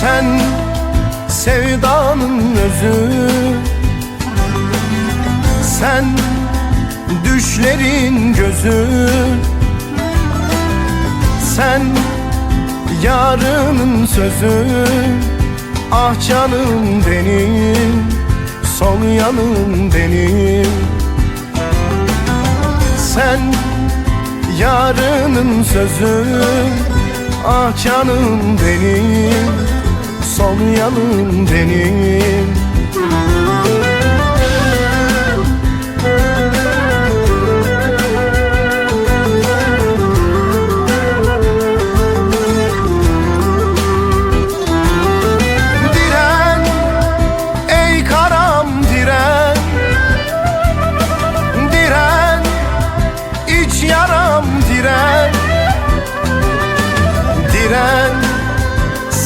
sen sevdanın özü. Sen düşlerin gözü. Sen yarının sözü. Ah canım benim Sol yanım benim. Sen yarının sözü. Ah canım benim. Sol yanım benim